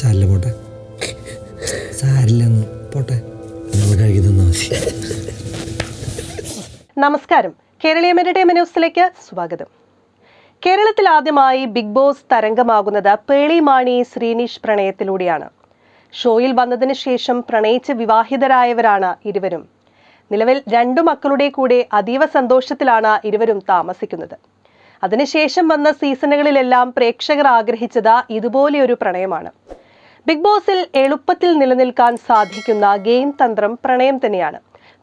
സാരില്ല പോട്ടെ. സാരില്ലെന്ന് പോട്ടെ. നമ്മൾ കഴുകി തന്നാൽ മതി. നമസ്കാരം. കേരളീയ എന്റർടൈൻമെന്റ് ന്യൂസിലേക്ക് സ്വാഗതം. കേരളത്തിൽ ആദ്യമായി ബിഗ് ബോസ് തരംഗമാകുന്നത് പേളി മാണി ശ്രീനിഷ് പ്രണയത്തിലൂടെയാണ്. ഷോയിൽ വന്നതിന് ശേഷം പ്രണയിച്ച് വിവാഹിതരായവരാണ് ഇരുവരും. നിലവിൽ രണ്ടു മക്കളുടെ കൂടെ അതീവ സന്തോഷത്തിലാണ് ഇരുവരും താമസിക്കുന്നത്. അതിനുശേഷം വന്ന സീസണുകളിലെല്ലാം പ്രേക്ഷകർ ആഗ്രഹിച്ചത് ഇതുപോലെയൊരു പ്രണയമാണ്. ബിഗ് ബോസിൽ എളുപ്പത്തിൽ നിലനിൽക്കാൻ സാധിക്കുന്ന ഗെയിം തന്ത്രം പ്രണയം തന്നെയാണ്.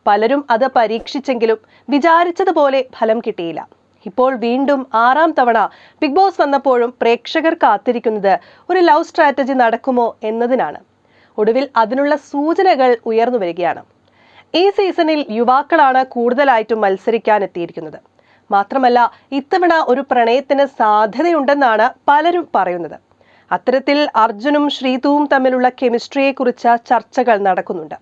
പലരും അത് പരീക്ഷിച്ചെങ്കിലും വിചാരിച്ചതുപോലെ ഫലം കിട്ടിയില്ല. ഇപ്പോൾ വീണ്ടും ആറാം തവണ ബിഗ് ബോസ് വന്നപ്പോഴും പ്രേക്ഷകർ കാത്തിരിക്കുന്നത് ഒരു ലവ് സ്ട്രാറ്റജി നടക്കുമോ എന്നതിനാണ്. ഒടുവിൽ അതിനുള്ള സൂചനകൾ ഉയർന്നു വരികയാണ്. ഈ സീസണിൽ യുവാക്കളാണ് കൂടുതലായിട്ടും മത്സരിക്കാൻ എത്തിയിരിക്കുന്നത് മാത്രമല്ല ഇത്തവണ ഒരു പ്രണയത്തിന് സാധ്യതയുണ്ടെന്നാണ് പലരും പറയുന്നത്. അത്തരത്തിൽ അർജുനും ശ്രീതുവും തമ്മിലുള്ള കെമിസ്ട്രിയെക്കുറിച്ച് ചർച്ചകൾ നടക്കുന്നുണ്ട്.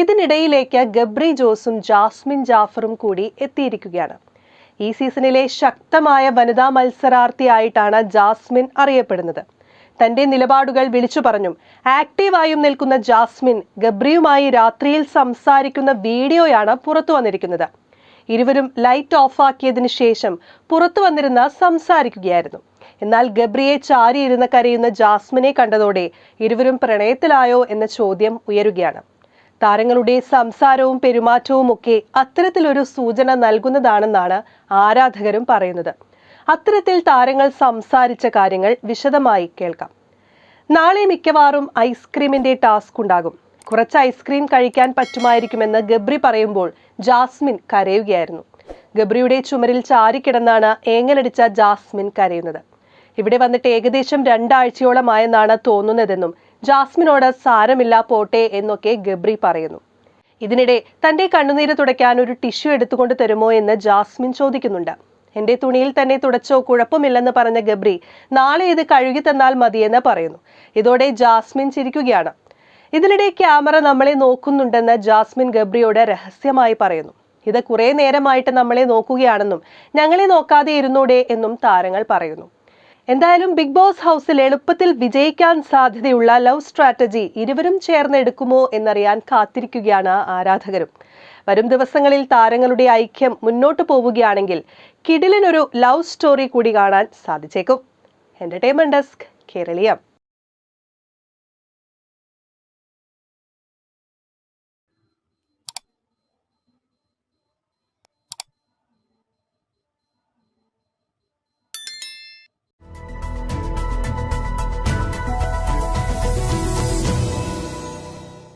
ഇതിനിടയിലേക്ക് ഗബ്രി ജോസും ജാസ്മിൻ ജാഫറും കൂടി എത്തിയിരിക്കുകയാണ്. ഈ സീസണിലെ ശക്തമായ വനിതാ മത്സരാർത്ഥിയായിട്ടാണ് ജാസ്മിൻ അറിയപ്പെടുന്നത്. തന്റെ നിലപാടുകൾ വിളിച്ചു പറഞ്ഞും ആക്റ്റീവായും നിൽക്കുന്ന ജാസ്മിൻ ഗബ്രിയുമായി രാത്രിയിൽ സംസാരിക്കുന്ന വീഡിയോയാണ് പുറത്തു വന്നിരിക്കുന്നത്. ഇരുവരും ലൈറ്റ് ഓഫാക്കിയതിനു ശേഷം പുറത്തു വന്നിരുന്ന സംസാരിക്കുകയായിരുന്നു. എന്നാൽ ഗബ്രിയെ ചാരിയിരുന്ന് കരയുന്ന ജാസ്മിനെ കണ്ടതോടെ ഇരുവരും പ്രണയത്തിലായോ എന്ന ചോദ്യം ഉയരുകയാണ്. താരങ്ങളുടെ സംസാരവും പെരുമാറ്റവും ഒക്കെ അത്തരത്തിലൊരു സൂചന നൽകുന്നതാണെന്നാണ് ആരാധകരും പറയുന്നത്. അത്തരത്തിൽ താരങ്ങൾ സംസാരിച്ച കാര്യങ്ങൾ വിശദമായി കേൾക്കാം. നാളെ മിക്കവാറും ഐസ്ക്രീമിന്റെ ടാസ്ക് ഉണ്ടാകും. കുറച്ച് ഐസ്ക്രീം കഴിക്കാൻ പറ്റുമായിരിക്കുമെന്ന് ഗബ്രി പറയുമ്പോൾ ജാസ്മിൻ കരയുകയായിരുന്നു. ഗബ്രിയുടെ ചുമരിൽ ചാരിക്കിടന്നാണ് ഏങ്ങലടിച്ച ജാസ്മിൻ കരയുന്നത്. ഇവിടെ വന്നിട്ട് ഏകദേശം രണ്ടാഴ്ചയോളമായെന്നാണ് തോന്നുന്നതെന്നും ജാസ്മിനോട് സാരമില്ല പോട്ടെ എന്നൊക്കെ ഗബ്രി പറയുന്നു. ഇതിനിടെ തന്റെ കണ്ണുനീര് തുടയ്ക്കാൻ ഒരു ടിഷ്യൂ എടുത്തുകൊണ്ട് തരുമോ എന്ന് ജാസ്മിൻ ചോദിക്കുന്നുണ്ട്. എന്റെ തുണിയിൽ തന്നെ തുടച്ചോ കുഴപ്പമില്ലെന്ന് പറഞ്ഞ ഗബ്രി നാളെ ഇത് കഴുകി തന്നാൽ മതിയെന്ന് പറയുന്നു. ഇതോടെ ജാസ്മിൻ ചിരിക്കുകയാണ്. ഇതിനിടെ ക്യാമറ നമ്മളെ നോക്കുന്നുണ്ടെന്ന് ജാസ്മിൻ ഗബ്രിയോട് രഹസ്യമായി പറയുന്നു. ഇത് കുറെ നേരമായിട്ട് നമ്മളെ നോക്കുകയാണെന്നും ഞങ്ങളെ നോക്കാതെ ഇരുന്നൂടെ എന്നും താരങ്ങൾ പറയുന്നു. എന്തായാലും ബിഗ് ബോസ് ഹൗസിൽ എളുപ്പത്തിൽ വിജയിക്കാൻ സാധ്യതയുള്ള ലവ് സ്ട്രാറ്റജി ഇരുവരും ചേർന്ന് എടുക്കുമോ എന്നറിയാൻ കാത്തിരിക്കുകയാണ് ആരാധകരും. വരും ദിവസങ്ങളിൽ താരങ്ങളുടെ ഐക്യം മുന്നോട്ട് പോവുകയാണെങ്കിൽ കിടിലിനൊരു ലവ് സ്റ്റോറി കൂടി കാണാൻ സാധിച്ചേക്കും. Entertainment desk Keraleeyam